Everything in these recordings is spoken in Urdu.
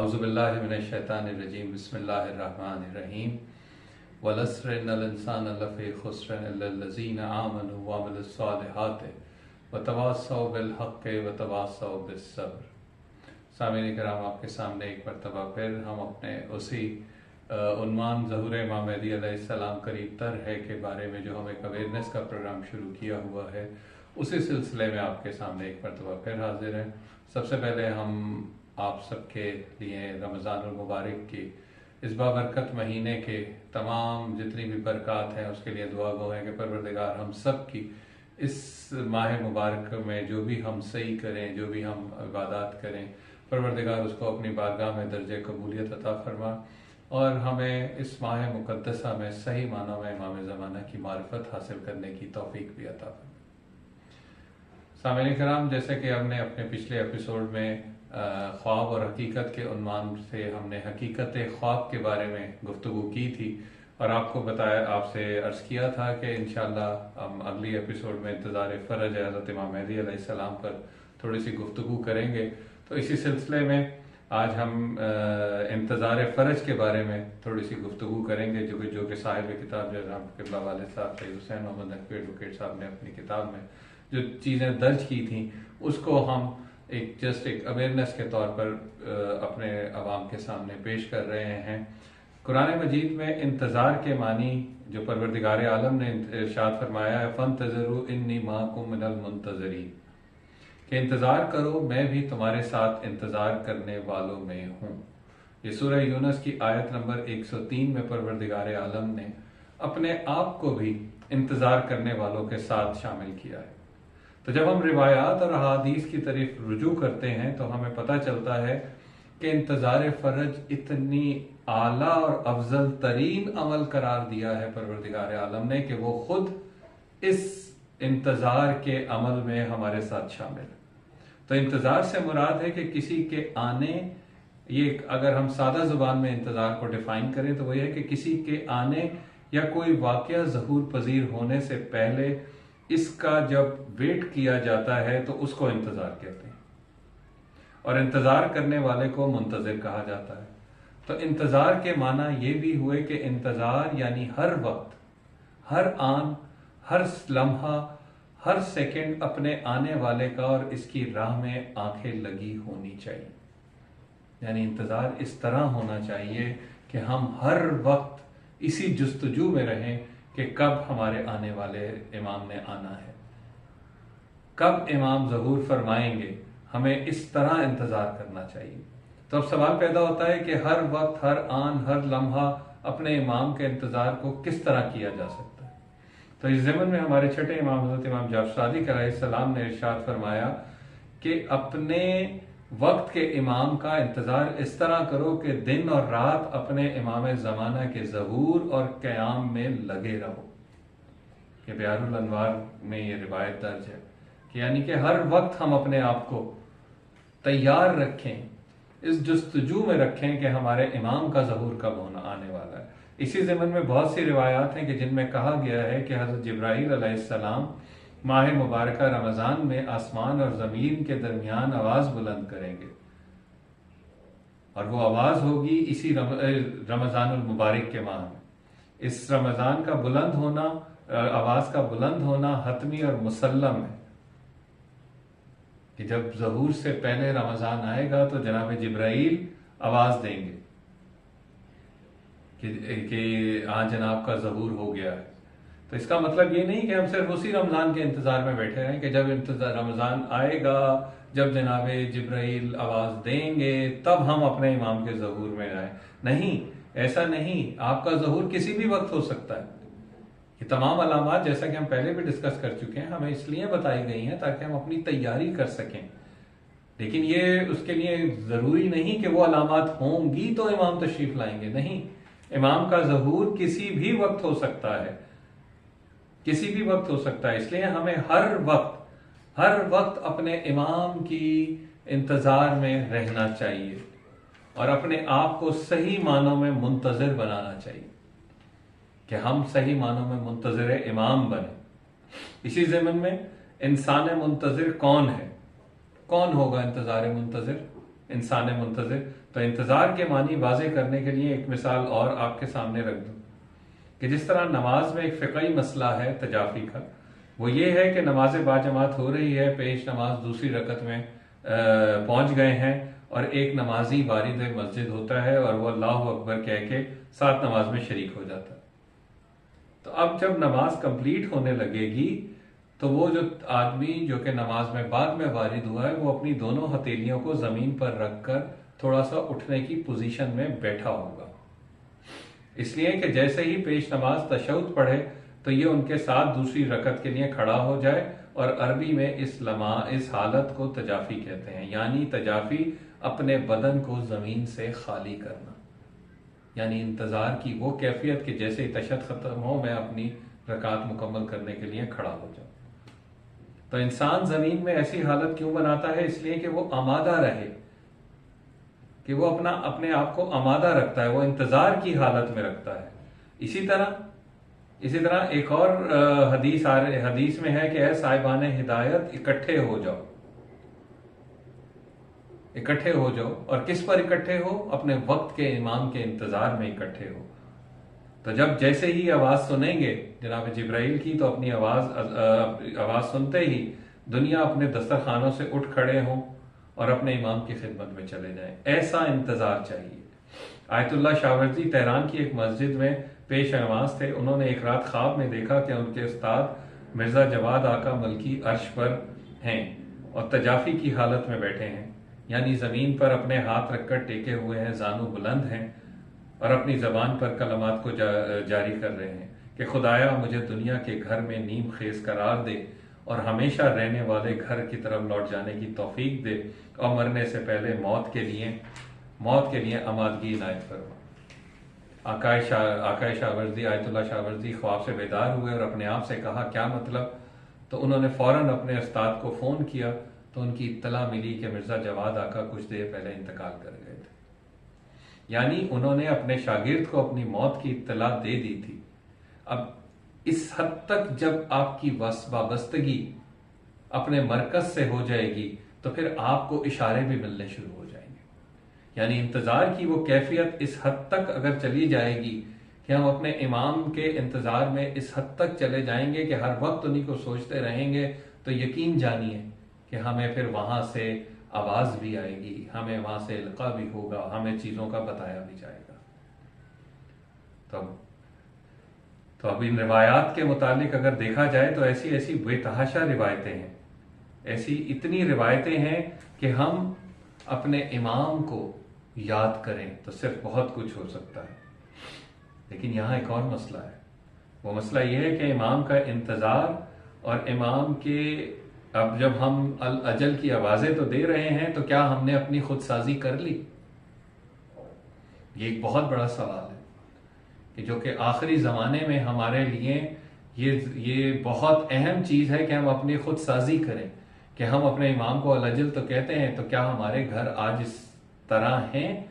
اعوذ باللہ من الشیطان الرجیم، بسم اللہ الرحمن الرحیم. والاسر ان الانسان لفی خسر الا الذین آمنوا وعملوا الصالحات وتواصوا بالحق وتواصوا بالصبر. سامعین کرام، آپ کے سامنے ایک مرتبہ پھر ہم اپنے اسی عنوان ظہور امام مہدی علیہ السلام قریب تر ہے کے بارے میں جو ہم ایک اویئرنیس کا پروگرام شروع کیا ہوا ہے، اسی سلسلے میں آپ کے سامنے ایک مرتبہ پھر حاضر ہیں۔ سب سے پہلے ہم آپ سب کے لیے رمضان المبارک کی، اس بابرکت مہینے کے تمام جتنی بھی برکات ہیں، اس کے لیے دعا گو ہیں کہ پروردگار ہم سب کی اس ماہ مبارک میں جو بھی ہم صحیح کریں، جو بھی ہم عبادات کریں، پروردگار اس کو اپنی بارگاہ میں درجہ قبولیت عطا فرما اور ہمیں اس ماہ مقدسہ میں صحیح معنوں میں امام زمانہ کی معرفت حاصل کرنے کی توفیق بھی عطا فرما۔ سامعین کرام، جیسے کہ ہم نے اپنے پچھلے ایپیسوڈ میں خواب اور حقیقت کے عنوان سے ہم نے حقیقت خواب کے بارے میں گفتگو کی تھی اور آپ کو بتایا، آپ سے عرض کیا تھا کہ انشاءاللہ ہم اگلی ایپیسوڈ میں انتظار فرج حضرت امام مہدی علیہ السلام پر تھوڑی سی گفتگو کریں گے۔ تو اسی سلسلے میں آج ہم انتظار فرج کے بارے میں تھوڑی سی گفتگو کریں گے، جو کہ جو کہ صاحب کتاب جو قبلہ والد صاحب سید حسین محمد نقوی ایڈوکیٹ صاحب نے اپنی کتاب میں جو چیزیں درج کی تھیں، اس کو ہم ایک جسٹ ایک اویئرنیس کے طور پر اپنے عوام کے سامنے پیش کر رہے ہیں۔ قرآن مجید میں انتظار کے معنی جو پروردگار عالم نے ارشاد فرمایا ہے فن تذرو انی ماں من المنتظری کہ انتظار کرو، میں بھی تمہارے ساتھ انتظار کرنے والوں میں ہوں۔ یہ سورہ یونس کی آیت نمبر 103 میں پروردگار عالم نے اپنے آپ کو بھی انتظار کرنے والوں کے ساتھ شامل کیا ہے۔ تو جب ہم روایات اور احادیث کی طرف رجوع کرتے ہیں تو ہمیں پتہ چلتا ہے کہ انتظار فرج اتنی اعلیٰ اور افضل ترین عمل قرار دیا ہے پروردگار عالم نے کہ وہ خود اس انتظار کے عمل میں ہمارے ساتھ شامل ہے۔ تو انتظار سے مراد ہے کہ کسی کے آنے، یہ اگر ہم سادہ زبان میں انتظار کو ڈیفائن کریں تو وہ یہ ہے کہ کسی کے آنے یا کوئی واقعہ ظہور پذیر ہونے سے پہلے اس کا جب ویٹ کیا جاتا ہے تو اس کو انتظار کہتے ہیں۔ اور انتظار کرنے والے کو منتظر کہا جاتا ہے۔ تو انتظار کے معنی یہ بھی ہوئے کہ انتظار یعنی ہر وقت، ہر آن، ہر لمحہ، ہر سیکنڈ اپنے آنے والے کا اور اس کی راہ میں آنکھیں لگی ہونی چاہیے۔ یعنی انتظار اس طرح ہونا چاہیے کہ ہم ہر وقت اسی جستجو میں رہیں کہ کب ہمارے آنے والے امام نے آنا ہے۔ کب امام ظہور فرمائیں گے، ہمیں اس طرح انتظار کرنا چاہیے۔ تو اب سوال پیدا ہوتا ہے کہ ہر وقت، ہر آن، ہر لمحہ اپنے امام کے انتظار کو کس طرح کیا جا سکتا ہے؟ تو اس زمن میں ہمارے چھٹے امام حضرت امام جاب صادق علیہ السلام نے ارشاد فرمایا کہ اپنے وقت کے امام کا انتظار اس طرح کرو کہ دن اور رات اپنے امام زمانہ کے ظہور اور قیام میں لگے رہو۔ کہ بیار الانوار میں یہ روایت درج ہے کہ یعنی کہ ہر وقت ہم اپنے آپ کو تیار رکھیں، اس جستجو میں رکھیں کہ ہمارے امام کا ظہور کب ہونا آنے والا ہے۔ اسی زمن میں بہت سی روایات ہیں کہ جن میں کہا گیا ہے کہ حضرت جبرائیل علیہ السلام ماہ مبارکہ رمضان میں آسمان اور زمین کے درمیان آواز بلند کریں گے۔ اور وہ آواز ہوگی اسی رمضان المبارک کے ماہ میں۔ اس رمضان کا بلند ہونا آواز کا بلند ہونا حتمی اور مسلم ہے۔ کہ جب ظہور سے پہلے رمضان آئے گا تو جناب جبرائیل آواز دیں گے۔ کہ ہاں جناب کا ظہور ہو گیا ہے۔ تو اس کا مطلب یہ نہیں کہ ہم صرف اسی رمضان کے انتظار میں بیٹھے رہیں کہ جب انتظار رمضان آئے گا، جب جناب جبرائیل آواز دیں گے، تب ہم اپنے امام کے ظہور میں آئیں۔ نہیں، ایسا نہیں۔ آپ کا ظہور کسی بھی وقت ہو سکتا ہے۔ یہ تمام علامات جیسا کہ ہم پہلے بھی ڈسکس کر چکے ہیں، ہمیں اس لیے بتائی گئی ہیں تاکہ ہم اپنی تیاری کر سکیں۔ لیکن یہ اس کے لیے ضروری نہیں کہ وہ علامات ہوں گی تو امام تشریف لائیں گے۔ نہیں، امام کا ظہور کسی بھی وقت ہو سکتا ہے۔ کسی بھی وقت ہو سکتا ہے۔ اس لیے ہمیں ہر وقت ہر وقت اپنے امام کی انتظار میں رہنا چاہیے اور اپنے آپ کو صحیح معنوں میں منتظر بنانا چاہیے کہ ہم صحیح معنوں میں منتظر امام بنے اسی زمن میں انسان منتظر کون ہے؟ کون ہوگا انتظار منتظر؟ انسان منتظر۔ تو انتظار کے معنی واضح کرنے کے لیے ایک مثال اور آپ کے سامنے رکھ دوں۔ کہ جس طرح نماز میں ایک فقہی مسئلہ ہے تجافی کا، وہ یہ ہے کہ نماز باجماعت ہو رہی ہے، پیش نماز دوسری رکعت میں پہنچ گئے ہیں اور ایک نمازی وارد مسجد ہوتا ہے اور وہ اللہ اکبر کہہ کے ساتھ نماز میں شریک ہو جاتا۔ ہے تو اب جب نماز کمپلیٹ ہونے لگے گی، تو وہ جو آدمی جو کہ نماز میں بعد میں وارد ہوا ہے، وہ اپنی دونوں ہتھیلیوں کو زمین پر رکھ کر تھوڑا سا اٹھنے کی پوزیشن میں بیٹھا ہوگا۔ اس لیے کہ جیسے ہی پیش نماز تشود پڑھے تو یہ ان کے ساتھ دوسری رکت کے لیے کھڑا ہو جائے اور عربی میں اس لمحہ اس حالت کو تجافی کہتے ہیں یعنی تجافی اپنے بدن کو زمین سے خالی کرنا۔ یعنی انتظار کی وہ کیفیت کہ جیسے تشد ختم ہو میں اپنی رکعت مکمل کرنے کے لیے کھڑا ہو جاؤں۔ تو انسان زمین میں ایسی حالت کیوں بناتا ہے؟ اس لیے کہ وہ آمادہ رہے۔ کہ وہ اپنا اپنے آپ کو آمادہ رکھتا ہے، وہ انتظار کی حالت میں رکھتا ہے۔ اسی طرح اسی طرح ایک اور حدیث حدیث میں ہے کہ اے صاحبان ہدایت، اکٹھے ہو جاؤ۔ اکٹھے ہو جاؤ۔ اور کس پر اکٹھے ہو؟ اپنے وقت کے، امام کے انتظار میں اکٹھے ہو۔ تو جب جیسے ہی آواز سنیں گے، جناب جبرائیل کی تو اپنی آواز آواز سنتے ہی دنیا اپنے دسترخانوں سے اٹھ کھڑے ہوں۔ اور اپنے امام کی خدمت میں چلے جائیں۔ ایسا انتظار چاہیے۔ آیت اللہ شاورزی تہران کی ایک مسجد میں پیش نماز تھے۔ انہوں نے ایک رات خواب میں دیکھا کہ ان کے استاد مرزا جواد آقا ملکی عرش پر ہیں اور تجافی کی حالت میں بیٹھے ہیں۔ یعنی زمین پر اپنے ہاتھ رکھ کر ٹیکے ہوئے ہیں، زانو بلند ہیں اور اپنی زبان پر کلمات کو جاری کر رہے ہیں کہ خدایا مجھے دنیا کے گھر میں نیم خیز قرار دے۔ اور ہمیشہ رہنے والے گھر کی طرف لوٹ جانے کی توفیق دے اور مرنے سے پہلے موت کے لیے موت کے لیے آمادگی عنایت کرو آکائے شاہ آکائے شاہ ورزی آیت اللہ شاہ ورزی خواب سے بیدار ہوئے اور اپنے آپ سے کہا، کیا مطلب؟ تو انہوں نے فوراً اپنے استاد کو فون کیا تو ان کی اطلاع ملی کہ مرزا جواد آقا کچھ دیر پہلے انتقال کر گئے تھے۔ یعنی انہوں نے اپنے شاگرد کو اپنی موت کی اطلاع دے دی تھی۔ اب اس حد تک جب آپ کی وابستگی اپنے مرکز سے ہو جائے گی، تو پھر آپ کو اشارے بھی ملنے شروع ہو جائیں گے۔ یعنی انتظار کی وہ کیفیت اس حد تک اگر چلی جائے گی کہ ہم اپنے امام کے انتظار میں اس حد تک چلے جائیں گے کہ ہر وقت انہیں کو سوچتے رہیں گے، تو یقین جانیے کہ ہمیں پھر وہاں سے آواز بھی آئے گی، ہمیں وہاں سے القا بھی ہوگا، ہمیں چیزوں کا بتایا بھی جائے گا۔ تو تو اب ان روایات کے متعلق اگر دیکھا جائے تو ایسی ایسی بے تحاشا روایتیں ہیں۔ ایسی اتنی روایتیں ہیں کہ ہم اپنے امام کو یاد کریں تو صرف بہت کچھ ہو سکتا ہے۔ لیکن یہاں ایک اور مسئلہ ہے۔ وہ مسئلہ یہ ہے کہ امام کا انتظار اور امام کے اب جب ہم الاجل کی آوازیں تو دے رہے ہیں تو کیا ہم نے اپنی خود سازی کر لی؟ یہ ایک بہت بڑا سوال ہے۔ کہ جو کہ آخری زمانے میں ہمارے لیے یہ یہ بہت اہم چیز ہے کہ ہم اپنی خود سازی کریں، کہ ہم اپنے امام کو الاجل تو کہتے ہیں، تو کیا ہمارے گھر آج اس طرح ہیں؟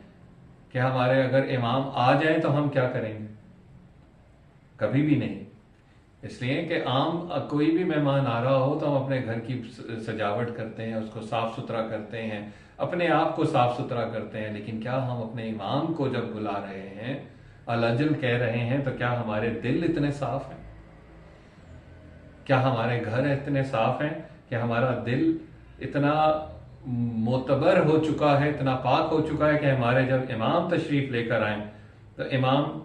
کہ ہمارے اگر امام آ جائیں تو ہم کیا کریں گے؟ کبھی بھی نہیں۔ اس لیے کہ عام کوئی بھی مہمان آ رہا ہو تو ہم اپنے گھر کی سجاوٹ کرتے ہیں، اس کو صاف ستھرا کرتے ہیں، اپنے آپ کو صاف ستھرا کرتے ہیں، لیکن کیا ہم اپنے امام کو جب بلا رہے ہیں الجل کہہ رہے ہیں، تو کیا ہمارے دل اتنے صاف ہیں؟ کیا ہمارے گھر اتنے صاف ہیں؟ کہ ہمارا دل اتنا معتبر ہو چکا ہے، اتنا پاک ہو چکا ہے کہ ہمارے جب امام تشریف لے کر آئیں، تو امام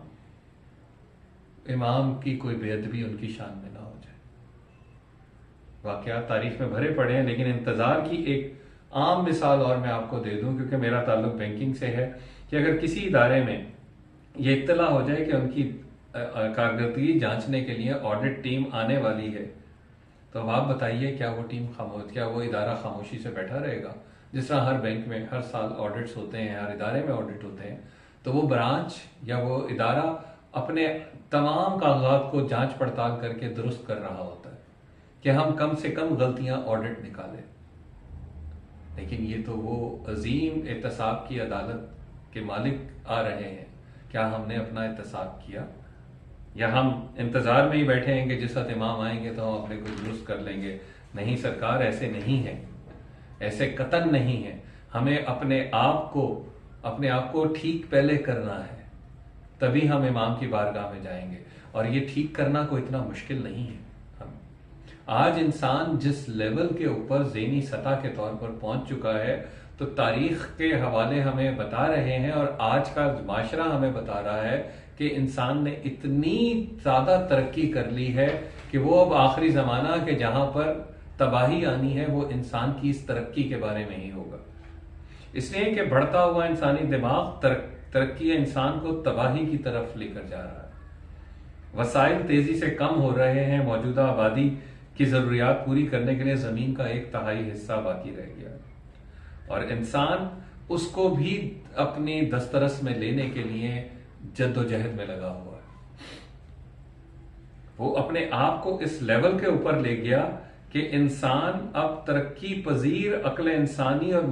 امام کی کوئی بے ادبی ان کی شان میں نہ ہو جائے۔ واقعات تاریخ میں بھرے پڑے ہیں، لیکن انتظار کی ایک عام مثال اور میں آپ کو دے دوں، کیونکہ میرا تعلق بینکنگ سے ہے، کہ اگر کسی ادارے میں یہ اطلاع ہو جائے کہ ان کی کارکردگی جانچنے کے لیے آڈٹ ٹیم آنے والی ہے۔ تو اب آپ بتائیے کیا وہ ٹیم خاموش، کیا وہ ادارہ خاموشی سے بیٹھا رہے گا؟ جس طرح ہر بینک میں ہر سال آڈٹس ہوتے ہیں، ہر ادارے میں آڈٹ ہوتے ہیں، تو وہ برانچ یا وہ ادارہ اپنے تمام کاغذات کو جانچ پڑتال کر کے درست کر رہا ہوتا ہے کہ ہم کم سے کم غلطیاں آڈٹ نکالیں۔ لیکن یہ تو وہ عظیم احتساب کی عدالت کے مالک آ رہے ہیں۔ کیا ہم نے اپنا احتساب کیا؟ یا ہم انتظار میں ہی بیٹھے ہیں کہ جس وقت امام آئیں گے تو ہم اپنے کو درست کر لیں گے؟ نہیں سرکار، ایسے نہیں ہے ایسے قتل نہیں ہے ہمیں اپنے آپ کو، اپنے آپ کو ٹھیک پہلے کرنا ہے، تبھی ہم امام کی بارگاہ میں جائیں گے۔ اور یہ ٹھیک کرنا کوئی اتنا مشکل نہیں ہے۔ آج انسان جس لیول کے اوپر ذہنی سطح کے طور پر پہنچ چکا ہے تو تاریخ کے حوالے ہمیں بتا رہے ہیں اور آج کا معاشرہ ہمیں بتا رہا ہے کہ انسان نے اتنی زیادہ ترقی کر لی ہے کہ وہ اب آخری زمانہ کہ جہاں پر تباہی آنی ہے، وہ انسان کی اس ترقی کے بارے میں ہی ہوگا۔ اس لیے کہ بڑھتا ہوا انسانی دماغ ترقی انسان کو تباہی کی طرف لے کر جا رہا ہے۔ وسائل تیزی سے کم ہو رہے ہیں، موجودہ آبادی کی ضروریات پوری کرنے کے لیے زمین کا ایک تہائی حصہ باقی رہ گیا۔ ہے اور انسان اس کو بھی اپنی دسترس میں لینے کے لیے جد و جہد میں لگا ہوا ہے۔ وہ اپنے آپ کو اس لیول کے اوپر لے گیا کہ انسان اب ترقی پذیر، عقل انسانی اور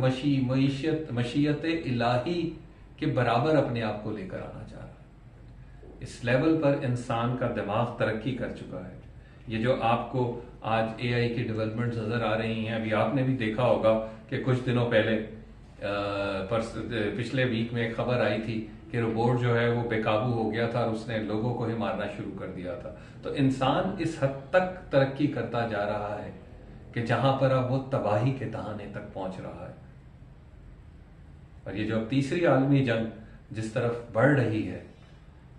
معیشت، مشیت الہی کے برابر اپنے آپ کو لے کر آنا چاہ رہا ہے۔ اس لیول پر انسان کا دماغ ترقی کر چکا ہے۔ یہ جو آپ کو آج اے آئی کی ڈیولپمنٹ نظر آ رہی ہیں، ابھی آپ نے بھی دیکھا ہوگا کہ کچھ دنوں پہلے پچھلے ویک میں ایک خبر آئی تھی کہ روبوٹ جو ہے وہ بے قابو ہو گیا تھا اور اس نے لوگوں کو ہی مارنا شروع کر دیا تھا۔ تو انسان اس حد تک ترقی کرتا جا رہا ہے کہ جہاں پر اب وہ تباہی کے دہانے تک پہنچ رہا ہے۔ اور یہ جو تیسری عالمی جنگ جس طرف بڑھ رہی ہے،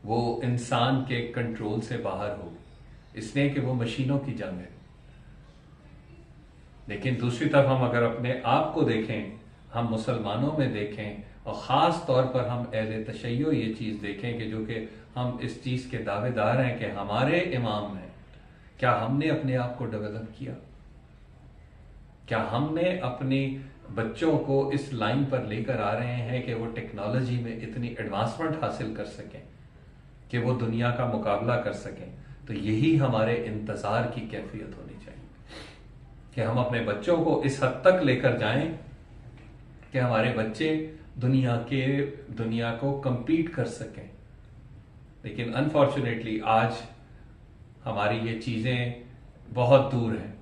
وہ انسان کے کنٹرول سے باہر ہوگی اس لیے کہ وہ مشینوں کی جنگ ہے۔ لیکن دوسری طرف ہم اگر اپنے آپ کو دیکھیں، ہم مسلمانوں میں دیکھیں، اور خاص طور پر ہم اہل تشیع یہ چیز دیکھیں کہ جو کہ ہم اس چیز کے دعوے دار ہیں کہ ہمارے امام ہیں۔ کیا ہم نے اپنے آپ کو ڈیولپ کیا؟ کیا ہم نے اپنی بچوں کو اس لائن پر لے کر آ رہے ہیں کہ وہ ٹیکنالوجی میں اتنی ایڈوانسمنٹ حاصل کر سکیں کہ وہ دنیا کا مقابلہ کر سکیں؟ تو یہی ہمارے انتظار کی کیفیت ہونی کہ ہم اپنے بچوں کو اس حد تک لے کر جائیں کہ ہمارے بچے دنیا کے دنیا کو کمپیٹ کر سکیں۔ لیکن انفارچونیٹلی آج ہماری یہ چیزیں بہت دور ہیں۔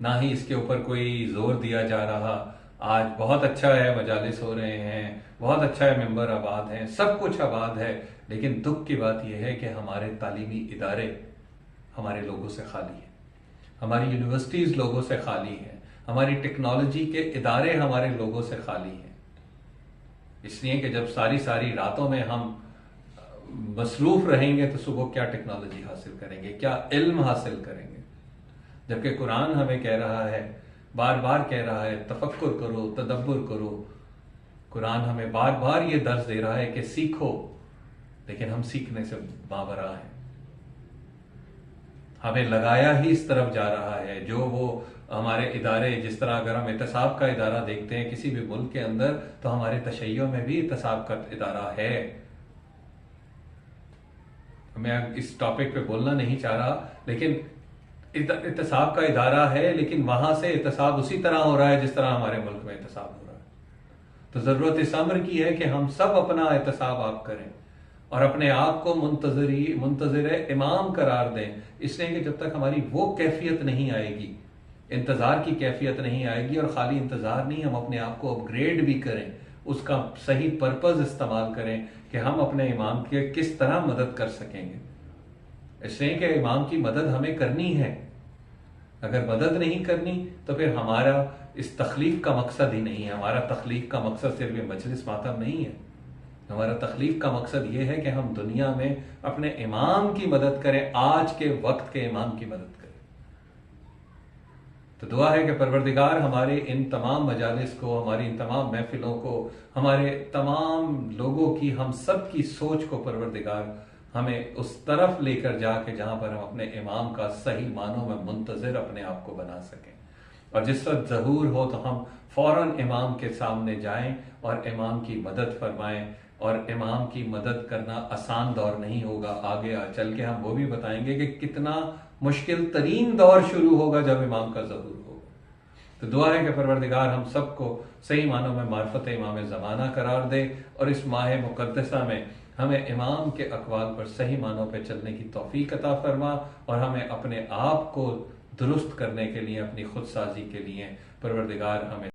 نہ ہی اس کے اوپر کوئی زور دیا جا رہا۔ آج بہت اچھا ہے مجالس ہو رہے ہیں، بہت اچھا ہے ممبر آباد ہیں، سب کچھ آباد ہے۔ لیکن دکھ کی بات یہ ہے کہ ہمارے تعلیمی ادارے ہمارے لوگوں سے خالی ہیں۔ ہماری یونیورسٹیز لوگوں سے خالی ہیں۔ ہماری ٹیکنالوجی کے ادارے ہمارے لوگوں سے خالی ہیں۔ اس لیے کہ جب ساری ساری راتوں میں ہم مصروف رہیں گے تو صبح کیا ٹیکنالوجی حاصل کریں گے؟ کیا علم حاصل کریں گے؟ جبکہ قرآن ہمیں کہہ رہا ہے، بار بار کہہ رہا ہے، تفکر کرو، تدبر کرو۔ قرآن ہمیں بار بار یہ درس دے رہا ہے کہ سیکھو، لیکن ہم سیکھنے سے بابرا ہیں۔ ہمیں لگایا ہی اس طرف جا رہا ہے۔ جو وہ ہمارے ادارے، جس طرح اگر ہم احتساب کا ادارہ دیکھتے ہیں کسی بھی ملک کے اندر، تو ہمارے تشیعوں میں بھی احتساب کا ادارہ ہے۔ میں اس ٹاپک پہ بولنا نہیں چاہ رہا، لیکن احتساب کا ادارہ ہے، لیکن وہاں سے احتساب اسی طرح ہو رہا ہے جس طرح ہمارے ملک میں احتساب ہو رہا ہے۔ تو ضرورت اس عمر کی ہے کہ ہم سب اپنا احتساب آپ کریں۔ اور اپنے آپ کو منتظری منتظر امام قرار دیں۔ اس لیے کہ جب تک ہماری وہ کیفیت نہیں آئے گی، انتظار کی کیفیت نہیں آئے گی اور خالی انتظار نہیں، ہم اپنے آپ کو اپ گریڈ بھی کریں، اس کا صحیح پرپز استعمال کریں کہ ہم اپنے امام کی کس طرح مدد کر سکیں گے۔ اس لیے کہ امام کی مدد ہمیں کرنی ہے۔ اگر مدد نہیں کرنی تو پھر ہمارا اس تخلیق کا مقصد ہی نہیں ہے، ہمارا تخلیق کا مقصد صرف یہ مجلس ماتم نہیں ہے۔ ہمارا تخلیق کا مقصد یہ ہے کہ ہم دنیا میں اپنے امام کی مدد کریں، آج کے وقت کے امام کی مدد کریں۔ تو دعا ہے کہ پروردگار ہمارے ان تمام مجالس کو، ہماری ان تمام محفلوں کو، ہمارے تمام لوگوں کی، ہم سب کی سوچ کو پروردگار ہمیں اس طرف لے کر جا کے، جہاں پر ہم اپنے امام کا صحیح معنوں میں منتظر اپنے آپ کو بنا سکیں۔ اور جس وقت ظہور ہو تو ہم فوراً امام کے سامنے جائیں اور امام کی مدد فرمائیں۔ اور امام کی مدد کرنا آسان دور نہیں ہوگا۔ آگے چل کے ہم وہ بھی بتائیں گے کہ کتنا مشکل ترین دور شروع ہوگا جب امام کا ظہور ہوگا۔ تو دعا ہے کہ پروردگار ہم سب کو صحیح معنوں میں معرفت امام زمانہ قرار دے اور اس ماہ مقدسہ میں ہمیں امام کے اقوال پر صحیح معنوں پہ چلنے کی توفیق عطا فرما اور ہمیں اپنے آپ کو درست کرنے کے لیے، اپنی خود سازی کے لیے پروردگار ہمیں